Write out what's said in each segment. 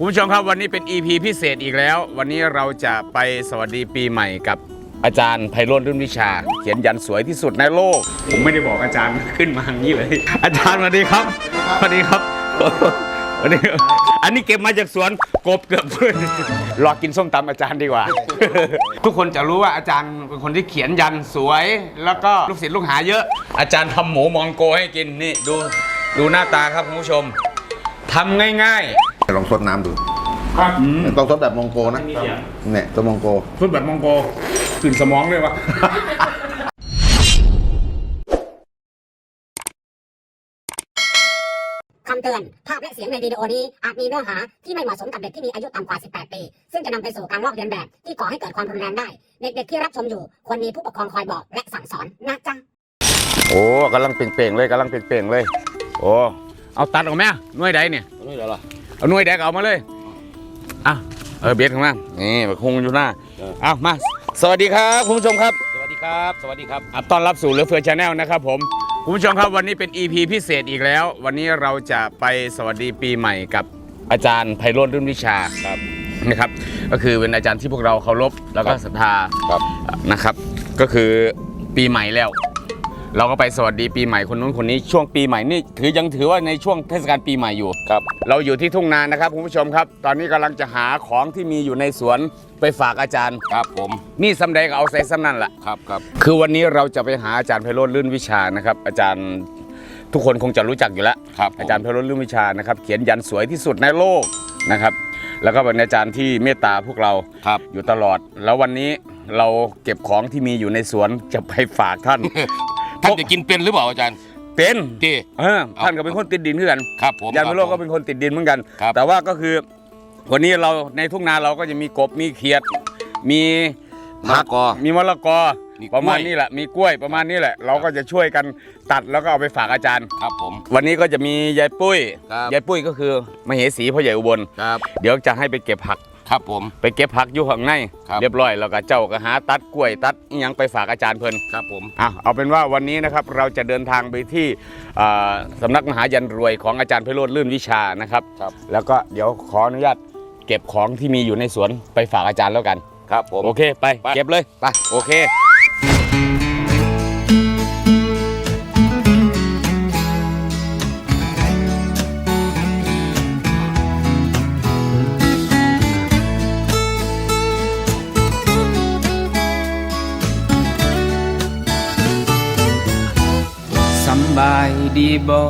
คุณผู้ชมครับวันนี้เป็น EP พิเศษอีกแล้ว วันนี้เราจะไปสวัสดีปีใหม่กับอาจารย์ไพโรจน์รุ่นวิชา เขียนยันสวยที่สุดในโลก ผมไม่ได้บอกอาจารย์ขึ้นมาอย่างนี้เลย อาจารย์สวัสดีครับสวัสดีครับสวัสดีอันนี้เก็บมาจากสวนกบเกือบเพื่อนรอกินส้มตำอาจารย์ดีกว่า ทุกคนจะรู้ว่าอาจารย์เป็นคนที่เขียนยันสวย แล้วก็ลูกศิษย์ลูกหาเยอะ อาจารย์ทำหมูมองโกให้กินนี่ดูดูหน้าตาครับคุณผู้ชมทำง่ายๆ ลองซดน้ำดูครับต้องซดแบบมองโกนะเนี่ยตัวมองโก พูดแบบมองโกกลิ่นสมองเลยวะ คำเตือน ภาพและเสียงในวิดีโอนี้ อาจมีเนื้อหาที่ไม่เหมาะสมกับเด็กที่มีอายุต่ำกว่า 18 ปี ซึ่งจะนำไปสู่การลอกเลียนแบบ ที่ก่อให้เกิดความรุนแรงได้ เด็กๆที่รับชมอยู่ ควรมีผู้ปกครองคอยบอกและสั่งสอนนะจ๊ะ โอ้กำลังเปล่งๆเลยกำลังเปล่งๆเลย โอ้เอาตัดออกไหมอะหน่วยใดเนี่ยนี่เหรอ เอาหน่วยแดกเอามาเลยอะเออเบียดข้างล่างนี่คงอยู่หน้าเอามา สวัสดีครับคุณผู้ชมครับ สวัสดีครับ สวัสดีครับอะต้อนรับสู่เหลือเฟือชาแนลนะครับผมคุณผู้ชมครับวันนี้เป็น EP พิเศษอีกแล้ว วันนี้เราจะไปสวัสดีปีใหม่กับอาจารย์ไพโรจน์รุ่นวิชาครับนะครับ ก็คือเป็นอาจารย์ที่พวกเราเคารพแล้วก็ศรัทธาครับนะครับ ก็คือปีใหม่แล้ว เราก็ไปสวัสดีปีใหม่คนนู้นคนนี้ช่วงปีใหม่นี่ถือยังถือว่าในช่วงเทศกาลปีใหม่อยู่ ครับ เราอยู่ที่ทุ่งนานะครับคุณผู้ชมครับ ตอนนี้กำลังจะหาของที่มีอยู่ในสวนไปฝากอาจารย์ ครับผมมีสำใดก็เอาใส่สำนั่นแหละ ครับครับคือวันนี้เราจะไปหาอาจารย์ไพโรจน์ลื่นวิชานะครับ อาจารย์ทุกคนคงจะรู้จักอยู่แล้ว ครับผมอาจารย์ไพโรจน์ลื่นวิชานะครับ เขียนยันสวยที่สุดในโลกนะครับ แล้วก็เป็นอาจารย์ที่เมตตาพวกเราครับ อยู่ตลอด แล้ววันนี้เราเก็บของที่มีอยู่ในสวนจะไปฝากท่าน ท่านจะกินเป็นหรือเปล่าอาจารย์ เป็นที่เออท่านก็เป็นคนติดดินเหมือนกันครับผมอาจารย์ไพโรจน์คก็บผมเป็นคนติดดินเหมือนกันครับแต่ว่าก็คือวันนี้เราในทุ่งนาเราก็จะมีกบมีเขียด มีมะละกอมีมะละกอมีกล้วยประมาณนี้แหละมีกล้วยประมาณนี้แหละ เราก็จะช่วยกันตัดแล้วก็เอาไปฝากอาจารย์ครับผม วันนี้ก็จะมียายปุ้ยครับยายปุ้ยก็คือมเหสีพ่อใหญ่อุบลครับเดี๋ยวจะให้ไปเก็บผัก ครับผม ไปเก็บผักอยู่ข้างใน ครับเรียบร้อยแล้วก็เจ้าก็หาตัดกล้วยตัดอิหยังไปฝากอาจารย์เพิ่นครับผม อะเอาเป็นว่าวันนี้นะครับเราจะเดินทางไปที่อ่าสำนักมหายันรวยของอาจารย์ไพโรธลื่นวิชานะครับ ครับ แล้วก็เดี๋ยวขออนุญาตเก็บของที่มีอยู่ในสวนไปฝากอาจารย์แล้วกัน ครับผม โอเค ไป ไป เก็บเลย ไป โอเค บ่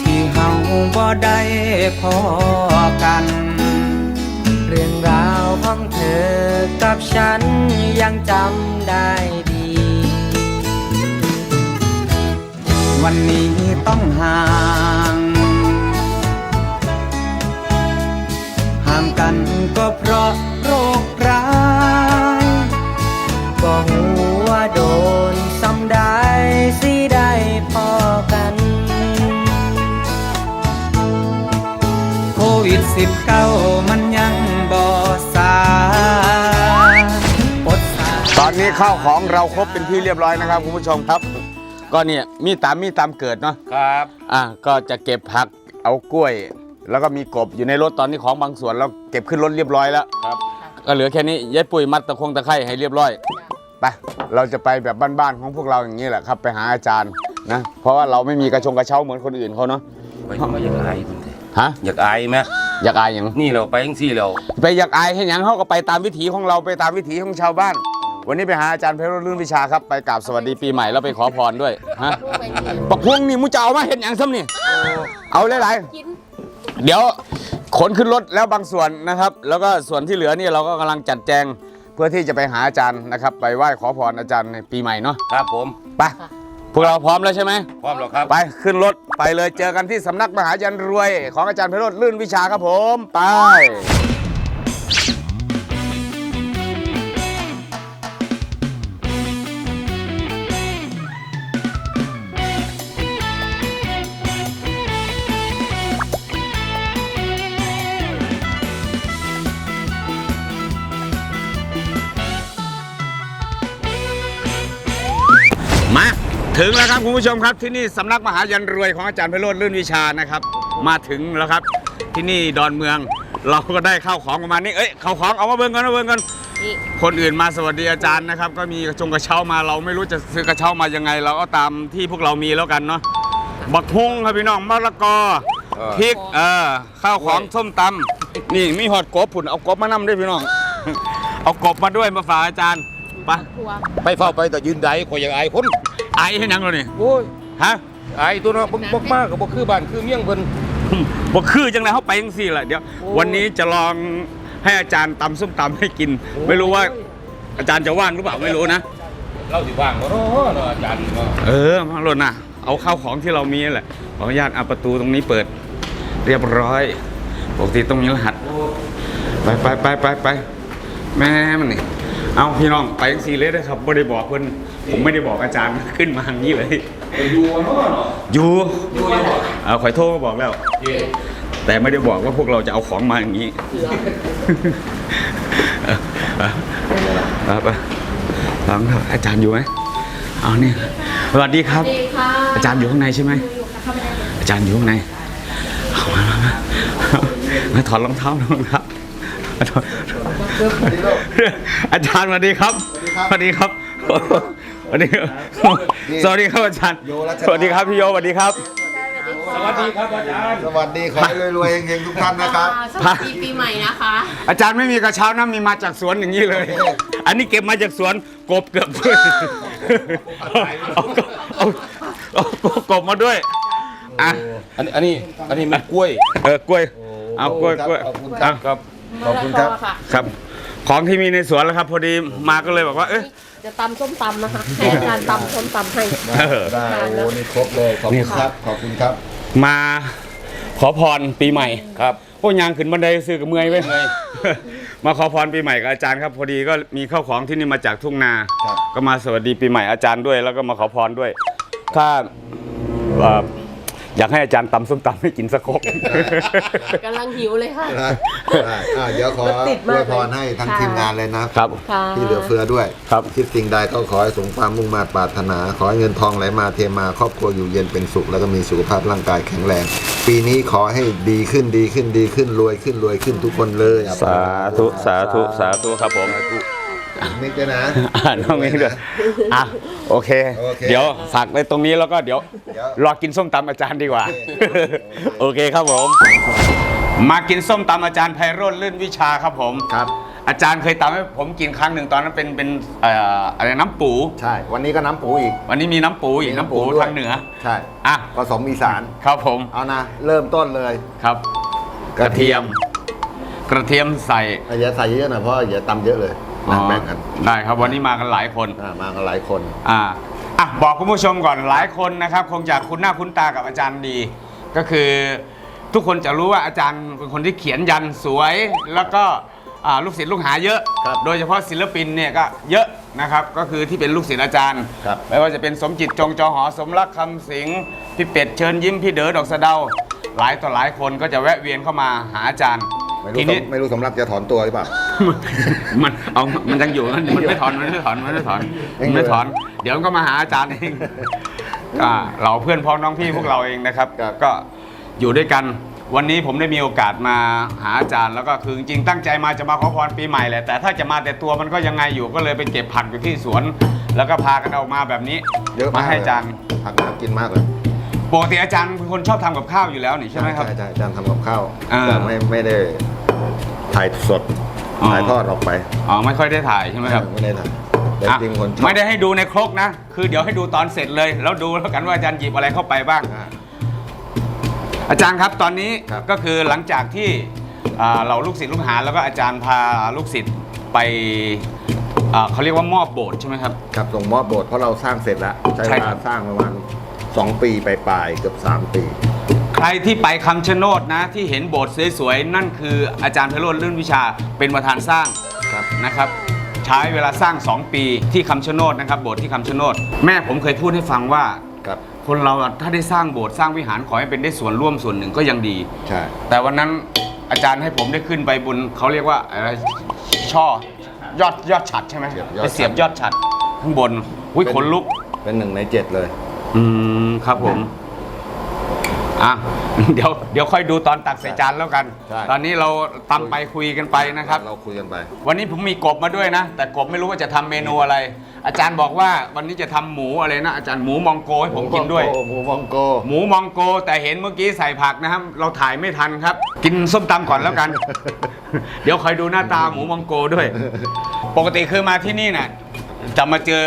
ที่เฮาบ่ได้พอกัน เรื่องราวของเธอกับฉันยังจำได้ดี วันนี้ต้องห่างห่างกันก็เพราะ นนี้ข้าวของเราครบเป็นที่เรียบร้อยนะครับคุณผู้ชมครับ ก็เนี่ยมีตามมีตามเกิดเนาะครับอะก็จะเก็บผักเอากล้วย แล้วก็มีกบอยู่ในรถตอนนี้ของบางส่วนเราเก็บขึ้นรถเรียบร้อยแล้วครับ ก็เหลือแค่นี้ยายปุ๋ยมัดตะคงตะไคร้ให้เรียบร้อยไปเราจะไปแบบบ้านๆของพวกเราอย่างนี้แหละครับ ไปหาอาจารย์นะเพราะว่าเราไม่มีกระชงกระเช้าเหมือนคนอื่นเขาเนาะไปมาอยากอายคุณเถอะฮะอยากอายไหมอยากอายอย่างนี่เราไปยังสี่เราไปอยากอายให้หยังเขาก็ไปตามวิถีของเราไปตามวิถีของชาวบ้าน วันนี้ไปหาอาจารย์เพชรรุ่นวิชาครับไปกราบสวัสดีปีใหม่แล้วไปขอพรด้วยฮะปักพวงนี่มูจะเอามาเห็นอย่างซ้ำนี่เอาหลายๆเดี๋ยวขนขึ้นรถแล้วบางส่วนนะครับ แล้วก็ส่วนที่เหลือนี่เราก็กำลังจัดแจงเพื่อที่จะไปหาอาจารย์นะครับ ไปไหว้ขอพรอาจารย์ในปีใหม่เนาะครับผมไปพวกเราพร้อมแล้วใช่ไหมพร้อมแล้วครับ ไปขึ้นรถไปเลยเจอกันที่สำนักมหายันรวย ของอาจารย์เพชรรุ่นลื่นวิชาครับผม ไป ถึงแล้วครับคุณผู้ชมครับที่นี่สำนักมหายันรวยของอาจารย์ไพโรธลื่นวิชานะครับ มาถึงแล้วครับที่นี่ดอนเมือง เราก็ได้ข้าวของประมาณนี้เอ้ยข้าวของเอามาเบิ่งกันมาเบิ่งกันคนอื่นมาสวัสดีอาจารย์นะครับ ก็มีกระชงกระเช้ามาเราไม่รู้จะซื้อกระเช้ามายังไง เราก็ตามที่พวกเรามีแล้วกันเนาะบักฮุงครับพี่น้องมะละกอพริกเออข้าวของส้มตำนี่มีหอดกบผุนเอากบมานำด้วยพี่น้อง เอากบมาด้วยมาฝากอาจารย์ไปะไปเฝ้าไปแต่ยืนใดข่อยอยากอายคน ไอให้นังเรานี่โอ้ยฮะอายตัวเนาะบ่บ่มากก็บ่คือบ้านคือเมียงเพิ่น บอกคือจังเลยเขาไปยังสี่แหละเดี๋ยววันนี้จะลองให้อาจารย์ตำส้มตำให้กิน ไม่รู้ว่าอาจารย์จะว่างหรือเปล่าไม่รู้นะเราสิว่างบ่เนาะเนาะอาจารย์เนาะเออมาหล่นนะเอาข้าวของที่เรามีนั่นแหละขออนุญาตเอาประตูตรงนี้เปิด เรียบร้อยปกติต้องมีรหัสไปไปไปไปไปแม่มันนี่เอาพี่น้องไปยังสี่เลยนะครับไม่ได้บอกเพื่อน ผมไม่ได้บอกอาจารย์ขึ้นมาอย่างนี้เลยอยู่เนาะเนาะอยู่อยู่ยังบ่เอาข่อยโทรมาบอกแล้ว เย้แต่ไม่ได้บอกว่าพวกเราจะเอาของมาอย่างนี้ไปไปลองเถอะอาจารย์อยู่ไหมเอาเนี่ยสวัสดีครับ ดีค่ะอาจารย์อยู่ข้างในใช่ไหมอาจารย์อยู่ข้างในเอามามามามาถอดรองเท้ารองเท้ามาถอดอาจารย์สวัสดีครับ สวัสดีครับ สวัสดีครับสวัสดีครับอาจารย์ โยรัชดา สวัสดีครับพี่โยสวัสดีครับ สวัสดีครับอาจารย์ สวัสดีขอให้รวยๆเฮงๆทุกท่านนะครับสวัสดีปีใหม่นะคะ อาจารย์ไม่มีกระเช้านะมีมาจากสวนอย่างนี้เลย อันนี้เก็บมาจากสวนกบเกือบด้วยเอาเอาเอาเอากบมาด้วยอะอันนี้อันนี้อันนี้มันกล้วย เออกล้วย เอากล้วยกล้วยขอบคุณครับครับ ขอบคุณครับมะละกค่ะครับ ของที่มีในสวนแล้วครับ พอดีมาก็เลยบอกว่า เอ๊ะ จะตำส้มตำนะคะให้อาจารย์ตำส้มตำให้เออได้โอ้นี่ครบเลยขอบคุณครับขอบคุณครับ มาขอพรปีใหม่ครับพวกยางขึ้นบันไดซื้อกับเมื่อยไว้ยมาขอพรปีใหม่กับอาจารย์ครับ พอดีก็มีข้าวของที่นี่มาจากทุ่งนา ครับ ก็มาสวัสดีปีใหม่อาจารย์ด้วย แล้วก็มาขอพรด้วย ถ้าเอ่อ อยากให้อาจารย์ตำส้มตำให้กินสักครก กำลังหิวเลยค่ะนะอ่าอ่าเดี๋ยวขอรถติดอมากวยพรให้ทั้งค่ะทีมงานเลยนะครับ ค่ะที่เหลือเฟือด้วยครับ คิดสิ่งใดก็ขอให้สมความมุ่งมา่ปรารถนา ขอให้เงินทองไหลมาเทมาครอบครัวอยู่เย็นเป็นสุข แล้วก็มีสุขภาพร่างกายแข็งแรง ปีนี้ขอให้ดีขึ้นดีขึ้นดีขึ้นรวยขึ้นรวยขึ้นทุกคนเลยอะสาธุสาธุสาธุครับผมมิกด้วยนะ อ่าน้องเองด้วยอะ โอเค โอเคเดี๋ยวฝากไว้ตรงนี้แล้วก็เดี๋ยวเดี๋ยว รอกินส้มตำอาจารย์ดีกว่าโอเคโอเคครับผม มากินส้มตำอาจารย์ไพโรจน์ลื่นวิชาครับผม ครับ อาจารย์เคยตำให้ผมกินครั้งหนึ่งตอนนั้นเป็นเป็นเอ่ออะไรน้ำปู ใช่ วันนี้ก็น้ำปูอีกวันนี้มีน้ำปูอีกน้ำปูด้วยทางเหนือ ใช่อะ ผสมอีสาน ครับผม เอานะ เริ่มต้นเลย ครับกระเทียมกระเทียมใส่อย่าใส่เยอะหน่อยเพราะอย่าตำเยอะเลย อ๋อแบ่งกันได้ครับวันนี้มากันหลายคนอ่ามากันหลายคนอ่าอะบอกคุณผู้ชมก่อนหลายคนนะครับ คงจะคุ้นหน้าคุ้นตากับอาจารย์ดี ก็คือทุกคนจะรู้ว่าอาจารย์เป็นคนที่เขียนยันสวย แล้วก็อ่าลูกศิษย์ลูกหาเยอะครับโดยเฉพาะศิลปินเนี่ยก็เยอะนะครับ ก็คือที่เป็นลูกศิษย์อาจารย์ครับไม่ว่าจะเป็นสมจิตจงจอหอสมรักคำสิงห์พี่เป็ดเชิญยิ้มพี่เด๋อดอกสะเดา หลายต่อหลายคนก็จะแวะเวียนเข้ามาหาอาจารย์ไม่ทีรู้สนี้มไม่รู้สำรับจะถอนตัวหรือเปล่า มันเอามันยังอยู่มันมันไม่ถอนมันไม่ถอนมันไม่ถอนมันไม่ถอน เดี๋ยวมันก็มาหาอาจารย์เองอ่าเราเพื่อนพ้องน้องพี่พวกเราเองนะครับครับ ก็อยู่ด้วยกันวันนี้ผมได้มีโอกาสมาหาอาจารย์แล้วก็คือจริงๆตั้งใจมาจะมาขอพรปีใหม่แหละแต่ถ้าจะมาแต่ตัวมันก็ยังไงอยู่ก็เลยไปเก็บผักอยู่ที่สวน แล้วก็พากันเอามาแบบนี้เยอะมาให้เลยอาจารย์ผักน่ากินมากเลยปกติอาจารย์เป็นคนชอบทำกับข้าวอยู่แล้วนี่ใช่ไหมครับใช่ใช่อาจารย์ทำกับข้าวอ่าแต่ไม่ไม่ได้ถ่ายสด อ๋อ ถ่ายทอดออกไปอ๋อไม่ค่อยได้ถ่ายใช่ไหมครับไม่ได้ถ่ายแต่อะจริงคนชอบไม่ได้ให้ดูในครกนะ คือเดี๋ยวให้ดูตอนเสร็จเลย แล้วดูแล้วกันว่าอาจารย์หยิบอะไรเข้าไปบ้าง อ่า อาจารย์ครับตอนนี้ครับก็คือหลังจากที่อ่าเราลูกศิษย์ลูกหาแล้วก็อาจารย์พาลูกศิษย์ไปอ่าเขาเรียกว่ามอบโบสถ์ใช่ไหมครับ ครับส่งมอบโบสถ์เพราะเราสร้างเสร็จแล้ว ใช้ใช่เวครัลาบ สร้างประมาณ 2 ปีปลายๆเกือบ 3 ปี ใครที่ไปคำชะโนดนะ ที่เห็นโบสถ์สวยๆ นั่นคืออาจารย์ไพโรจน์ลื่นวิชาเป็นประธานสร้างครับนะครับ ใช้เวลาสร้าง 2 ปีที่คำชะโนดนะครับโบสถ์ที่คำชะโนดแม่ผมเคยพูดให้ฟังว่าครับคนเราอะถ้าได้สร้างโบสถ์สร้างวิหารขอให้เป็นได้ส่วนร่วมส่วนหนึ่งก็ยังดี ใช่ แต่วันนั้นอาจารย์ให้ผมได้ขึ้นไปบนเขาเรียกว่าอะไรช่อยอดยอดฉัดใช่ไหมไปเสียบยอดฉัดข้างบนอุ้ยขนลุกเป็นหนึ่งในเจ็ดเลย อืมครับผม อะ เดี๋ยวเดี๋ยวค่อยดูตอนตักใส่จานแล้วกัน ใช่ ตอนนี้เราตำไปคุยกันไปนะครับ เราคุยกันไป วันนี้ผมมีกบมาด้วยนะ แต่กบไม่รู้ว่าจะทำเมนูอะไร อาจารย์บอกว่าวันนี้จะทำหมูอะไรนะ อาจารย์หมูมองโกให้ผมกินด้วย หมูมองโกหมูมองโกแต่เห็นเมื่อกี้ใส่ผักนะครับ เราถ่ายไม่ทันครับ กินส้มตำก่อนแล้วกัน เดี๋ยวคอยดูหน้าตาหมูมองโกด้วย ปกติคือมาที่นี่น่ะจะมาเจอ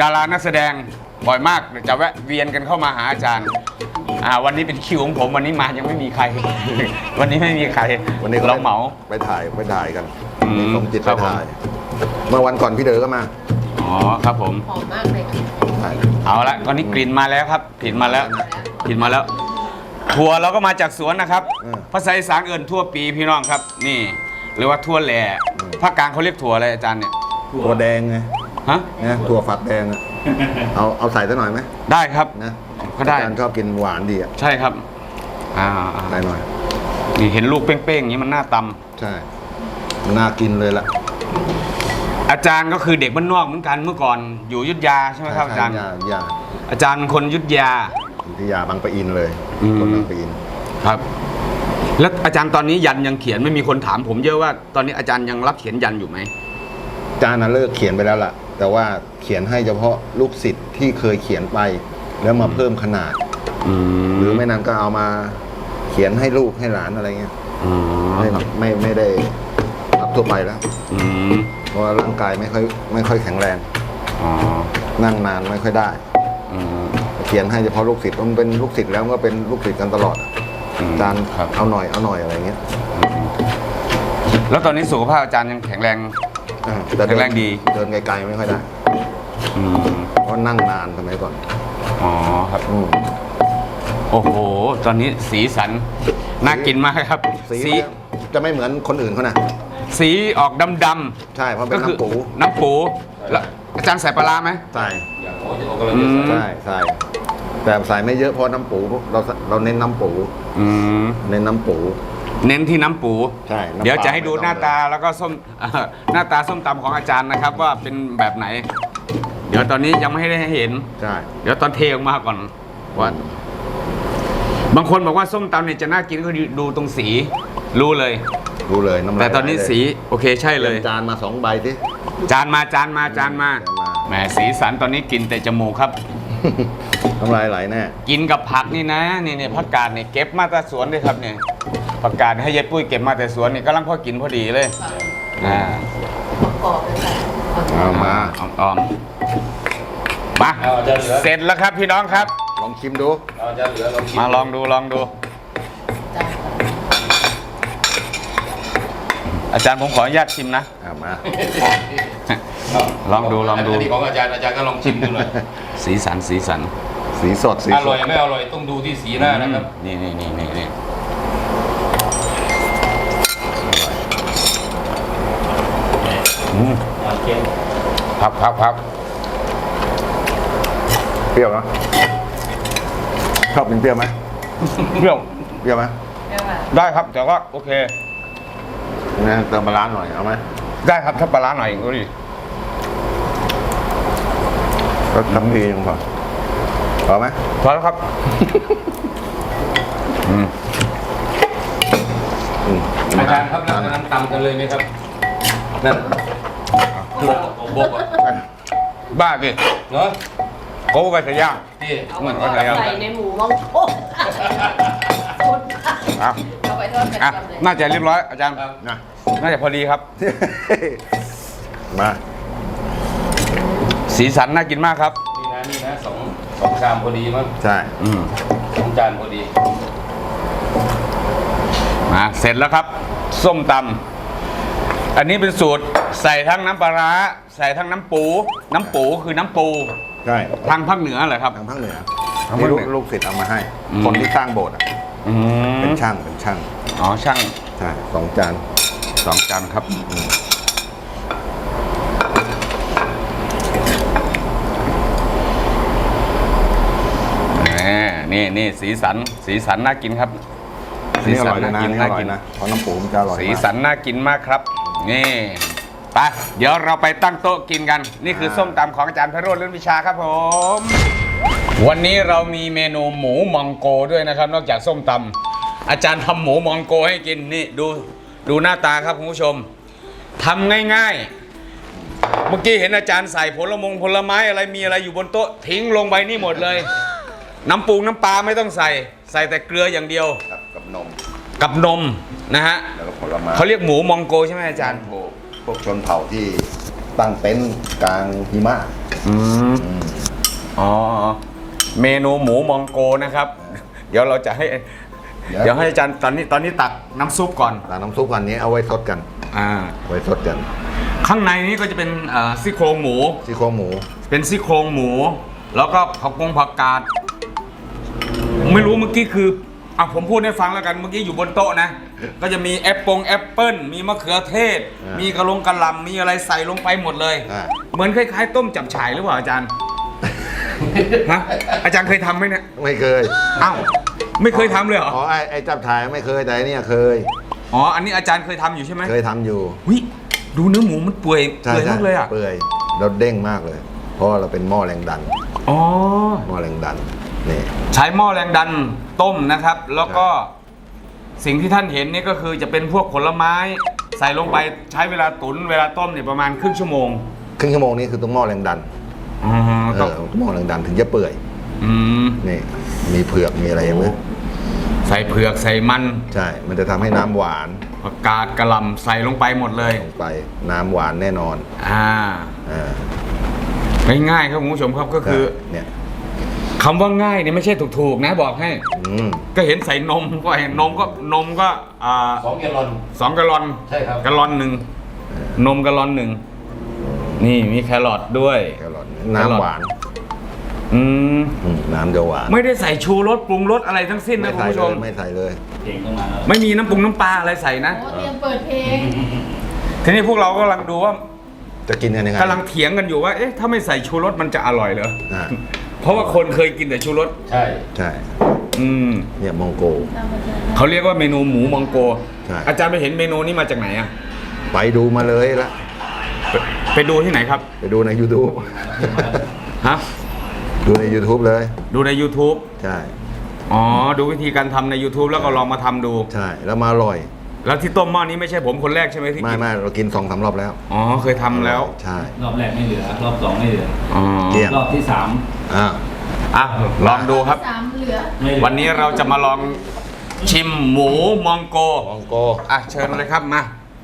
ดารานักแสดงบ่อยมากเดี๋ยวจะแวะเวียนกันเข้ามาหาอาจารย์ อ่าวันนี้เป็นคิวของผมวันนี้มายังไม่มีใคร วันนี้ไม่มีใครวันนี้เราเหมา ไปถ่ายไปถ่ายกันอืมมีสมจิตครัไปบผม ถ่าย เมื่อวันก่อนพี่เด๋อก็มาอ๋อครับผม หอมมากเลยค่ะถ่าย เอาละตอนนี้กลิ่นมาแล้วครับกลิ่นมาแล้วกลิ่นมาแล้ว ถั่วเราก็มาจากสวนนะครับภาษาอีสานเอื่นทั่วปีพี่น้องครับ นี่หรือว่าทั่วแหล่ภาคกลางเขาเรียกถั่วอะไรอาจารย์เนี่ยถั่วแดงไงฮะนะถั่วฝักแดงอะเอาเอาใส่ซะหน่อยไหมได้ครับ นะ ก็ได้ อาจารย์ชอบกินหวานดีอะใช่ครับ อ่าใส่หน่อย นี่เห็นลูกเป้งๆอย่างนี้มันน่าตใช่น่ากินเลยล่ะำอาจารย์ก็คือเด็กบ้านนอกเหมือนกันเมื่อก่อนอยู่อยุทธยาใช่ไหมครับอาจารย์ใช่ใช่อาจารย์เป็นคนอยุทธยาอยุธยาบางปะอินเลยอืม คนบางปะอิน ครับ แล้วอาจารย์ตอนนี้ยันยังเขียนไม่มีคนถามผมเยอะว่า ตอนนี้อาจารย์ยังรับเขียนยันอยู่ไหม อาจารย์น่ะเลิกเขียนไปแล้วล่ะ แต่ว่าเขียนให้เฉพาะลูกศิษย์ที่เคยเขียนไป แล้วมาเพิ่มขนาด อืมหรือไม่นั้นก็เอามาเขียนให้ลูกให้หลานอะไรเงี้ยอ๋อไม่ครับไม่ไม่ได้รับทั่วไปแล้ว อืมเพราะว่าร่างกายไม่ค่อยไม่ค่อยแข็งแรง อ๋อนั่งนานไม่ค่อยได้ อืม เขียนให้เฉพาะลูกศิษย์มันเป็นลูกศิษย์แล้วก็เป็นลูกศิษย์กันตลอดอะอืมอาจารย์ครับ เอาหน่อยเอาหน่อยอะไรเงี้ยแล้วตอนนี้สุขภาพอาจารย์ยังแข็งแรง อ่าแต่เดิแข็งแรงดี เดินไกลๆไม่ค่อยได้ อืม เพราะนั่งนานสมัยก่อน อ๋อครับอืม โอ้โห ตอนนี้สีสันน่ากินมากครับ สีสีเนี่ยจะไม่เหมือนคนอื่นเขานะสีออกดำๆใช่เพราะเป็นน้ำปูน้ำปูแล้วอาจารย์ใส่ปลาร้าไหมใช่อย่างโอ้จะออกกำลังอืจะมใส่ใช่ใช่แต่ใส่ไม่เยอะเพราะน้ำปูเราเราเน้นน้ำปูอืมเน้นน้ำปู เน้นที่น้ำปู ใช่น้ำเดี๋ยวเปล่าจะให้ดูไม่ต้อง หน้าตาแล้วก็ส้มเอ่อหน้าตาส้มตำของอาจารย์นะครับ ว่าเป็นแบบไหน เดี๋ยวตอนนี้ยังไม่ได้ให้เห็น ใช่เดี๋ยวตอนเทออกมาก่อนว่าบางคนบอกว่าส้มตำเนี่ยจะน่ากินก็ดูตรงสี รู้เลย รู้เลยน้ำลายแต่ตอนนี้ไหลเลยสีโอเคใช่เลย จานมาสองใบที่จานมาจานมาจานมาจานมาแหมสีสันตอนนี้กินแต่จมูกครับน้ำลายไหลแน่กินกับผักนี่นะนี่เนี่ยผักกาดเนี่ยเก็บมาแต่สวนเลยครับเนี่ยผักกาดให้ยายปุ้ยเก็บมาแต่สวนนี่กำลังพอกินพอดีเลยอ่าประกอบเลยค่ะเอามาอ่อมๆ มาเอาอาจารย์เหลือ เสร็จแล้วครับพี่น้องครับ ลองชิมดูเอาอาจารย์เหลือลองชิมมาลองดูลองดูจ้าอาจารย์ผมขออนุญาตชิมนะเอามา ลองดูลองดู นนี้ของอาจารย์อาจารย์ก็ลองชิมดูหน่อยสีสันสีสันสีสดสีอสร่อดยไม่อร่อยต้องดูที่สีหน้านะครับนี่นี่นี่นี่นี่อืมพับพับพับเป รี้ยวนะชอบกินเปรี้ยวไหมเปรี้ยวเปรี้ยวไหมได้ครับแต่ว่าโอเคนะเติมปลาร้าหน่อยเอาไหมได้ครับถ้าปลาร้าหน่อยก็ดีก็ทำทีนึงพอพอไหมพอแล้วครับอืมอืมอาจารย์ครับแล้วนั้นตำกันเลยไหมครับนั่นโบกโบกอะบ้าสิเนาะ โก้ไปสยามที่อืมก็ใส่ครับใส่ในหมูมองโคตรอะเอาไปทอดกระอะเทียมเลยน่าจะเรียบร้อยอาจารย์ครับนะน่าจะพอดีครับ มาสีสันน่ากินมากครับ นี่นะนี่นะสองสองชามพอดีมั้งใช่อืมสองจานพอดีมาเสร็จแล้วครับ ส้มตำอันนี้เป็นสูตรใส่ทั้งน้ำปลาร้าใส่ทั้งน้ำปู น้ำปูคือน้ำปู ใช่ ทางภาคเหนือเหรอครับ ทางภาคเหนือทางภาคเหนืนี่อลูกลูกศิษย์เอามาให้อืมคนที่สร้างโบสถ์อะอืมเป็นช่างเป็นช่างอ๋อช่างใช่สองจานสองจานครับแหมนี่นี่สีสัน สีสันน่ากินครับ อันนี้อร่อยเลยนะสีอันสันี้น่าอร่อยกินนะเพราะน้ำปูมันจะอร่อยสีมากสันน่ากินมากครับ นี่ต ไปเดี๋ยวเราไปตั้งโต๊ะกินกัน นี่คืออ่าส้มตำของอาจารย์ไพโรจน์เรื่องวิชาครับผม วันนี้เรามีเมนูหมูมองโกด้วยนะครับ นอกจากส้มตำอาจารย์ทำหมูมองโกให้กินนี่ดูดูหน้าตาครับคุณผู้ชมทำง่ายๆ เมื่อกี้เห็นอาจารย์ใส่ผลมงผลไม้อะไรมีอะไรอยู่บนโต๊ะทิ้งลงไปนี่หมดเลย น้ำปรุงน้ำปลาไม่ต้องใส่ ใส่แต่เกลืออย่างเดียวครับกับนมกับนมนะฮะแล้วก็ผลไม้เขาเรียกหมูมองโกใช่ไหมอาจารย์พวกพ วกชนเผ่าที่ตั้งเต็นท์กลางหิมะอืมอ๋อ เมนูหมูมองโกนะครับ เดี๋ยวเราจะให้ เดี๋ยวเดี๋ยวให้อาจารย์ตอนนี้ตอนนี้ตักน้ำซุปก่อนร้านน้ำซุปวันนี้เอาไว้สดกัน อ่าเอาไว้สดกันข้างในนี้ก็จะเป็นเอ่อซี่โครงหมู ซี่โครงหมู เป็นซี่โครงหมู แล้วก็ผักกงผักกาด ไม่รู้เมื่อกี้คือ อะผมพูดให้ฟังแล้วกันเมื่อกี้อยู่บนโต๊ะนะ ก็จะมีแอปปงแอปเปิ้ลมีมะเขือเทศ อ่ามีมีกระลงกระหลำมีอะไรใส่ลงไปหมดเลย อ่า เหมือนคล้ายๆ ต้มจับฉ่ายหรือเปล่าอาจารย์ฮะอาจารย์เคยทำไหมเนี่ยไม่เคยอ้าวไม่เคยทำเลยเหรออ๋อไอ้ไอ้จับถ่ายไม่เคยแต่อันเนี่ยเคย อ๋ออันนี้อาจารย์เคยทำอยู่ใช่ไหมเคยทำอยู่วิดูเนื้อหมูมันเปื่อยใช่เปื่อยใช่มากเลยอะเปื่อยแล้วเด้งมากเลย เพราะว่าเราเป็นหม้อแรงดันอ๋อ หม้อแรงดันนี่ใช้หม้อแรงดัน ต้มนะครับ แล้วก็สิ่งที่ท่านเห็นนี่ก็คือจะเป็นพวกผลไม้ใส่ลงไปใช้เวลาตุนเวลาต้มเนี่ยประมาณครึ่งชั่วโมงครึ่งชั่วโมงนี้คือต้องหม้อแรงดันอ๋อเอต้องอหม้อแรงดันถึงจะเปื่อยอืมนี่มีเผือกมีอะไรเห็นไหมใส่เผือกใส่มันใช่ มันจะทำให้น้ำหวานผักกาดกระหลำใส่ลงไปหมดเลย ลงไปน้ำหวานแน่นอนอ่า อ่าง่ายๆครับคุณผู้ชมครับก็คือ เนี่ย คำว่าง่ายเนี่ยไม่ใช่ถูกๆนะบอกให้ อืมก็เห็นใส่นมก็เห็นนมก็นมก็อ่าสองแกลลอน สองกะลอนใช่ครับ กะลอนหนึ่งนมกะลอนหนึ่งนี่มีแครอทด้วย แครอทน้ำหวานอืมอืมน้ำจะหวานไม่ได้ใส่ชูรสปรุงรสอะไรทั้งสิ้นไม่นะคุณใส่ผู้ชเลม ยไม่ใส่เลยไม่มีน้ำปรุงน้ำปลาอะไรใส่นะ โอ้เตรียมเปิดเพลง ทีนี้พวกเรากำลังดูว่าจะกินกันยังไงกำลังเถียงกันอยู่ว่า เอ๊ะถ้าไม่ใส่ชูรสมันจะอร่อยเหรอ อ่า เพราะว่าคนเคยกินแต่ชูรส ใช่ ใช่อืม เนี่ยมองโก เขาเรียกว่าเมนูหมูมองโก ใช่ อาจารย์ไปเห็นเมนูนี้มาจากไหนอะไปดูมาเลยละไปไปดูที่ไหนครับ ไปดูใน YouTube ฮะ ดูใน YouTube เลย ดูใน YouTube ใช่ อ๋อ ดูวิธีการทำใน YouTube แล้วก็ลองมาทำดู ใช่แล้วมาอร่อย แล้วที่ต้มหม้อนี้ไม่ใช่ผมคนแรกใช่ไหมที่ไม่กินไม่เรากินสองสามรอบแล้วอ๋อเคยทำแล้วใช่รอบแรกไม่เหลือ รอบสองไม่เหลือ อ๋อเยี่ยมรอบที่สามอ่าอะลองดูครับ สามเหลือ ไม่เหลือวันนี้เราจะมาลองชิมหมูมองโกมองโก อะเชิญเลยครับมา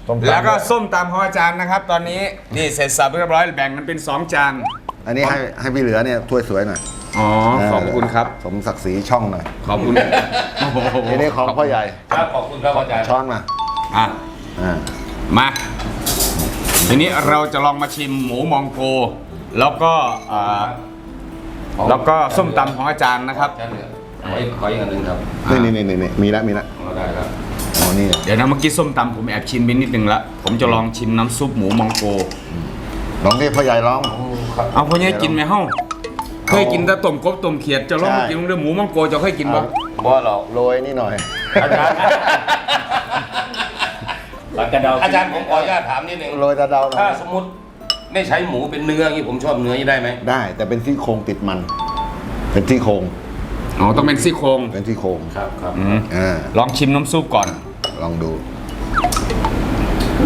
ส้มตำ แล้วก็ส้มตำของอาจารย์นะครับ ตอนนี้นี่เสร็จสับเรียบร้อยแบ่งกันเป็น2จานอันนี้ให้ให้พี่เหลือเนี่ยถ้วยสวยหน่อยอ๋อขอบคุณครับ สมศักดิ์ศรีช่องหน่อยขอบคุณโอ้โหอันนี้ของพ่อใหญ่ครับขอบคุณครับอาจารย์ช้อนมา อะอ่ามาทีนี้เราจะลองมาชิมหมูมองโก แล้วก็อ่าแล้วก็ส้มตำของอาจารย์นะครับอาจารย์เหลือขออีกขออีกอันหนึ่งครับนี่นี่นี่นี่มีแล้วมีแล้วเอาได้ครับอ๋อนี่เดี๋ยวนะเมื่อกี้ส้มตำผมแอบชิมไปนิดนึงละผมจะลองชิมน้ำซุปหมูมองโก ลองที่พ่อใหญ่ลอง เอาพ่อเนี่ยกินไหมเฮ้าเคยกินแต่ต้มกบต้มเขียดจะลองมากินเรื่องหมูมองโกจะเคยกินปะบ่หรอกโรยนี่หน่อยอาจารย์ ปากกระเดาอาจารย์ผมขออนุญาตถามนิดนึงโรยตะเดาหน่ถ้าอยสมมติไม่ใช้หมูเป็นเนื้ออย่างนี้ผมชอบเนื้อนี่ได้ไหมได้ แต่เป็นซี่โครงติดมัน เป็นซี่โครงอ๋อต้องเป็นซี่โครงเป็นซี่โครงครับครับอืมอ่าลองชิมน้ำซุปก่อน ลองดู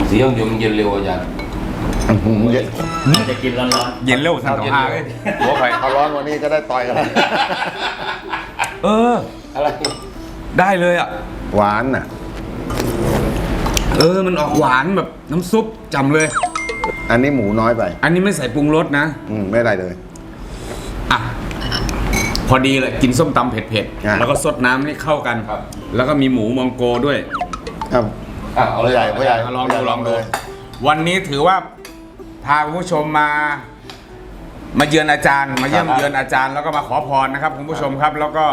สียังยมเย็นเร็วอาจารย์อื้อหือเย็นจะกินร้อนเย็นเร็วสันต่อห้าเลยหัวไข่เขาร้อนกวันนี้ก็ได้ต่อยกันแล้วเออ อะไรได้เลยอะ หวานน่ะ เออ มันออกหวานแบบน้ำซุปจำเลย อันนี้หมูน้อยไป อันนี้ไม่ใส่ปรุงรสนะ อืมไม่ได้เลย อะ พอดีเลยกินส้มตำเผ็ดอะ ๆ แล้วก็ซดน้ำให้เข้ากันครับ แล้วก็มีหมูมองโกด้วย ครับ อะเอาพ่เลอยใหญ่พ่อใหญ่ลองดูลองดูเลยวันนี้ถือว่าพาคุณผู้ชมมา มาเยือนอาจารย์ มาเยี่ยมเยือนอาจารย์แล้วก็มาขอพรนะครับคุณผู้ชมครับ แล้วก็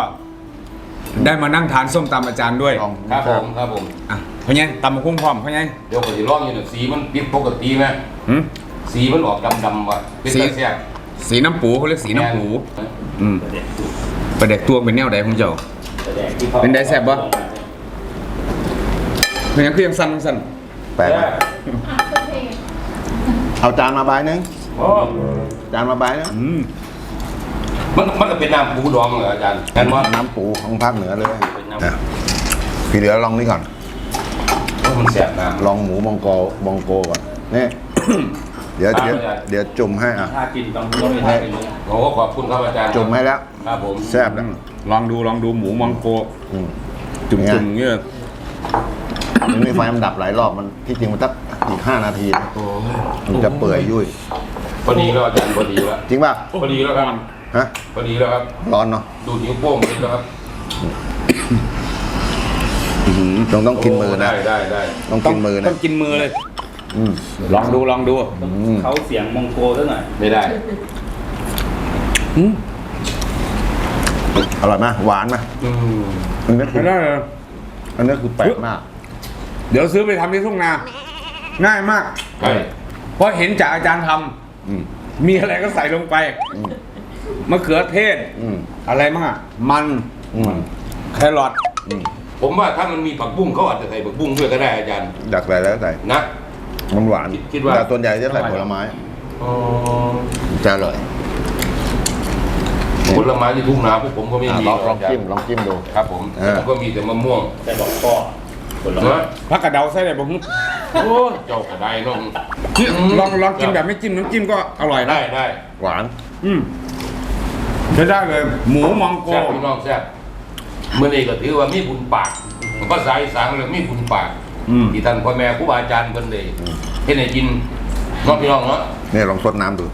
ได้มานั่งทานส้มตำอาจารย์ด้วยลองครับผมครับผมอะเพราะงั้นตำมะคุ้งพร้อมเพราะงั้นเดี๋ยวผมจะลองอยู่หนึ่งสีมันปิดปกติไหมหืมสีมันออกดำๆว่ะเป็นสี ตาแซ่บสีน้ำปูเขาเรียกสีน้ำปูแม่นอืมประเด็กตวงเป็นแนวใดของเจ้า เป็นไดแซ่บปะเพราะงั้นคือยังสั่นสั่นแปลกไหมอะเปิดเพลงเอาจานมาใบหนึงโอ้จานมาใบหนึงอืม มันมันก็เป็นน้ำปูดองเหรออาจารย์แอนว่าน้ำปูของภาคเหนือเลยเป็นน้ำอะพี่เหลือลองนี่ก่อนมันแสบน้ลองหมูมองโกมองโกก่อนนี่ เดี๋ยวเดี๋ยวเดี๋ยวจุ่มให้อะ ถ้ากินต้องต้องไปทานไปเลยำโอ้ขอบคุณครับอาจารย์จุ่มให้แล้ว ครับผมแซ่บแล้วลองดูลองดูหมูมองโกอืมจุ่มๆเนี่ยมันมีไฟมันดับหลายรอบมันที่จริงมันตักอีกห้านาทีนะมันจะเปื่อยยุ่ยพอดีแล้วอาจารย์พอดีแล้วจริงป่ะพอดีแล้วครับ ฮะพอดีแล้วครับ ร้อนเนาะดูดนิ้วโป้งเลยแล้วครับต้องต้องกินมือนะ ได้ได้ได้ต้องกินมือต้นะองกินมือเลยอืมลองดูลองดูต้องอืมเขาเสียงมองโกซะหน่อย ไม่ได้อร่อยไหมหวานไหมอืมอันนี้คือไม่ได้เลยอันนี้คือแปลกมาก เดี๋ยวซื้อไปทำที่ทุ่งนา ง่ายมากใช่เพราะเห็นจากอาจารย์ทำอืมมีอะไรก็ใส่ลงไปอื มมะเขือเทศอืมอะไรมั่งอะมันอืมแครอทอืมผมว่าถ้ามันมีผักบุ้งเขาอาจจะใส่ผักบุ้งด้วยก็ได้อาจารย์อยากใส่แล้วใส่นะ มันหวานคิดคิดว่า แต่ส่วนใหญ่จะใส่ผลไม้อ๋อจะอร่อยผลไม้ที่ทุ่งนาพวกผมก็ไม่อะมีลองลองาจารย์จิ้มลองจิ้มดู ครับผมเออ ผมก็มีแต่มะม่วงแต่บอกก็ผลไม้นะผักกระเดาใส่ได้ผมโอ้ยเจ้ากระไดน้องลองลองกินแบบไม่จิ้มน้ำจิ้มก็อร่อยนะได้ได้หวาน อืม ใช้ได้เลย หมูมองโกแซ่บพี่น้องแซ่บเมื่อนี้ก็ถือว่ามีบุญปากภาษาอีสานเรียกมีบุญปากอืมที่ท่านพ่อแม่ครูบาอาจารย์เพิ่นเลยเฮ็ดให้กินเน้องพี่น้องเนาะนี่ลองซดน้ำดู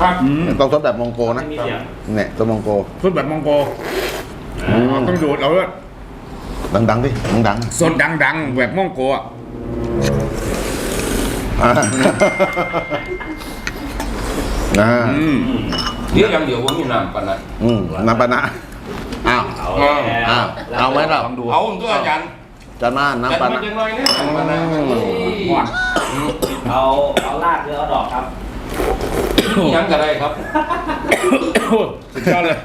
ครับอืมต้องซดแบบมองโกนะ ไม่มีเสียง เนี่ยซดมองโกสดแบบมองโกอืมต้องดูดเอาด้วยดังๆดิดังสดดังๆ แบบมองโกอะๆอ่า อ่าอืม เดี๋ยวอย่างเดียวว่ามีน้ำปานนั้นอืมน้ำปานะอ้าว เอาอ่าแล้วอ้าวเอาไหมล่ะ ลองดูเอาตัวอาจารย์จะมาจัดน้ำปามานะจังหน่อยเนี่ยน้ำปานนั้นอืมหวานอืมเอาเอาลากหรือเอาดอกครับมีหยังก็ได้ครับสุดยอดเลย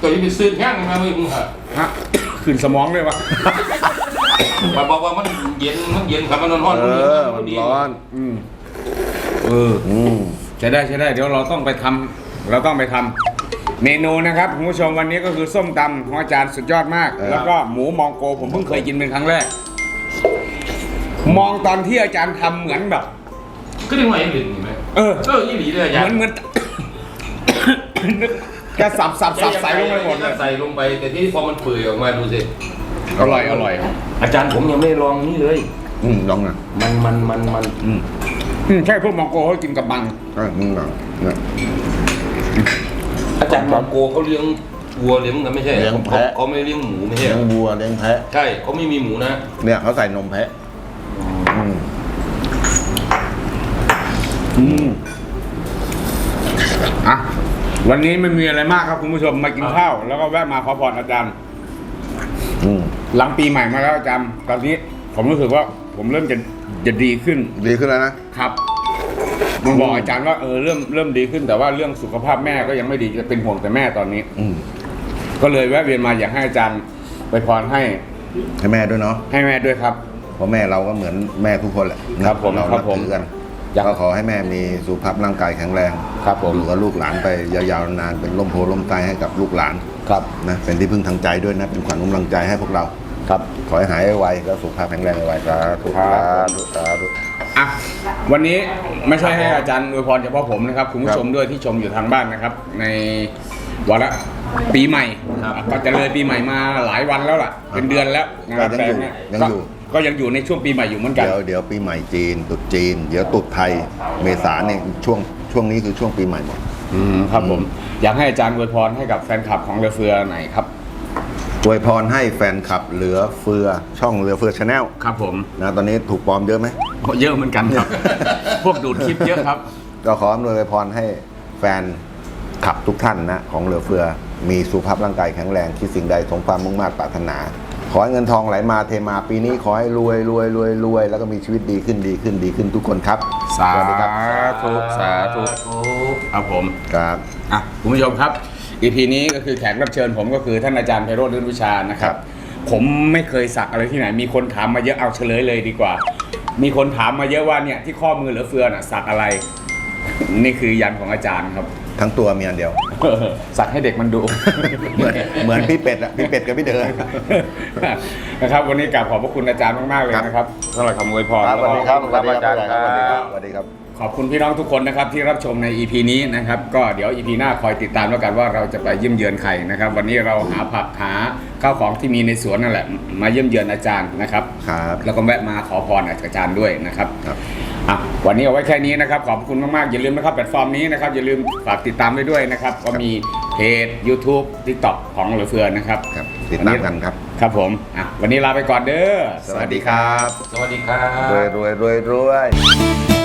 ตัวนี้ไปซื้อแห้งมาไม่มึงฮะฮะขึ้นสมองเลยวะมาบอกว่ามันเย็นมันเย็นครับมันร้อนเอๆมันอดีมันร้อน อืมเออ อืมใช้ได้ใช้ได้ เดี๋ยวเราต้องไปทำ เราต้องไปทำเมนูนะครับคุณผู้ชมวันนี้ก็คือส้มตำของอาจารย์สุดยอดมาก แล้วก็หมูมองโกผมเพิ่งเคยกินเป็นครั้งแรก มองตอนที่อาจารย์ทำเหมือนแบบ ก็ได้หน่อยหนึ่งเห็นไหมเออเออยี่หลีเลยอาเหจารมือนย์เหมือน แกสับสับสับใส่ลงไปหมดเลยใส่ลงไป แต่ที่พอมันเปื่อยออกมาดูสิอร่อยอร่อยอาจารย์ผมยังไม่ลองนี่เลย อืมลองหน่อยมันมันมันมันอืมอืมใช่พวกมองโกเขากินกับบังอะอืมลองเนี่ย อาจารย์มังโกเขาเลี้ยงวัวเลี้ยงกันไม่ใช่เลี้ยงเขาแพะ เขาไม่เลี้ยงหมูไม่ใช่เลี้ยงวัวเลี้ยงแพะ ใช่เขาไม่มีหมูนะเนี่ยเขาใส่นมแพะอืมอืมอะวันนี้ไม่มีอะไรมากครับคุณผู้ชมมากินข้าวแล้วก็แวะมาขอพรอาจารย์ อืมหลังปีใหม่มาแล้วอาจารย์ตอนนี้ผมรู้สึกว่าผมเริ่มจะจะดีขึ้น ดีขึ้นแล้วนะครับมัน บอกอาจารย์ว่าเออเริ่มเริ่มดีขึ้นแต่ว่าเรื่องสุขภาพแม่ก็ยังไม่ดีจะเป็นห่วงแต่แม่ตอนนี้ อืมก็เลยแวะเวียนมาอยากให้อาจารย์ไปพรให้ให้แม่ด้วยเนาะให้แม่ด้วยครับ เพราะแม่เราก็เหมือนแม่ทุกคนแหละนะครับผมเราครันับบผม ถือกันอยากก็ขอให้แม่มีสุขภาพร่างกายแข็งแรงครับผม อยู่กับลูกหลานไปยาวๆนานเป็นร่มโพล่มไทรให้กับลูกหลานครับนะเป็นที่พึ่งทางใจด้วยนะเป็นขวัญกำลังใจให้พวกเรา ครับขอให้หายไวๆก็สุขภาพแข็งแรงไวๆสาธุครัสาบธุสาธุ อะวันนี้ไม่ใช่ให้อาจารย์อวยพรเฉพาะผมนะครับคุณผู้ชมครับด้วยที่ชมอยู่ทางบ้านนะครับ ในวันละปีใหม่ก็จะเลยปีใหม่มาหลายวันแล้วล่ะ เป็นเดือนแล้วนะครับก็ยังอยู่แต่เนี่ยังอยู่ ก็ก็ยังอยู่ในช่วงปีใหม่อยู่เหมือนกัน เดี๋ยวเดี๋ยวปีใหม่จีนตรุษจีน เดี๋ยวตรุษไทยเมษาเนี่ยช่วงช่วงนี้คือช่วงปีใหม่หมด อืมครับผม อยากให้อาจารย์อวยพรให้กับแฟนคลับของเรือเฟือไหนอยครับ อวยพรให้แฟนคลับเหลือเฟือช่องเหลือเฟือชาแนลครับผมนะตอนนี้ถูกปลอมเยอะไหมเยอะเหมือนกันครับ พวกดูดคลิปเยอะครับ ก็ขออำนวยอวยพรให้แฟนขับทุกท่านนะของเหลือเฟือมีสุขภาพร่างกายแข็งแรงคิดสิ่งใดสมความมุ่งมา่ปรารถนา ขอให้เงินทองไหลมาเทมาปีนี้ขอให้รวยรวยรวยรวยแล้วก็มีชีวิตดีขึ้นดีขึ้นดีขึ้นทุกคนครับ สาวัสดีครับธุสาธุครับผมครับอะคุณผู้ชมครับ EP นี้ก็คือแขกรับเชิญผมก็คือท่านอาจารย์ไพโรธเรื่องวิชานะครับ ผมไม่เคยสักอะไรที่ไหน มีคนถามมาเยอะเอาเฉลยเลยดีกว่า มีคนถามมาเยอะว่าเนี่ยที่ข้อมือเหลือเฟือน่ะสักอะไร นี่คือยันของอาจารย์ครับ ทั้งตัวมีอันเดียว สักให้เด็กมันดู เหมือนเหมือนพี่เป็ดอะพี่เป็ดกับพี่เดิน นะครับ วันนี้กราบขอบพระคุณอาจารย์มากๆเลยนะครับสำหรับคำอวยพรครับสวัสดีครับแล้วก็ขอณอาจารย์ครับ สวัสดีครับ ขอบคุณพี่น้องทุกคนนะครับที่รับชมใน EP นี้นะครับก็เดี๋ยว EP หน้าคอยติดตามแล้วกันว่าเราจะไปเยี่ยมเยือนใครนะครับ วันนี้เราหาผักหาข้าวของที่มีในสวนนั่นแหละ มาเยี่ยมเยือนอาจารย์นะครับ ครับ แล้วก็แวะมาขอพรจากอาจารย์ด้วยนะครับครับ อะวันนี้เอาไว้แค่นี้นะครับ ขอบคุณมากๆอย่าลืมนะครับแพลตฟอร์มนี้นะครับอย่าลืมฝากติดตามด้วยด้วยนะครับ ก็มีเพจ YouTube TikTok ของเหลือเฟือนะครับครับติดตามกันครับ ครับผมอะวันนี้ลาไปก่อนเด้อสวัสดีครับ สวัสดีครับ รวยรวยรวยรวย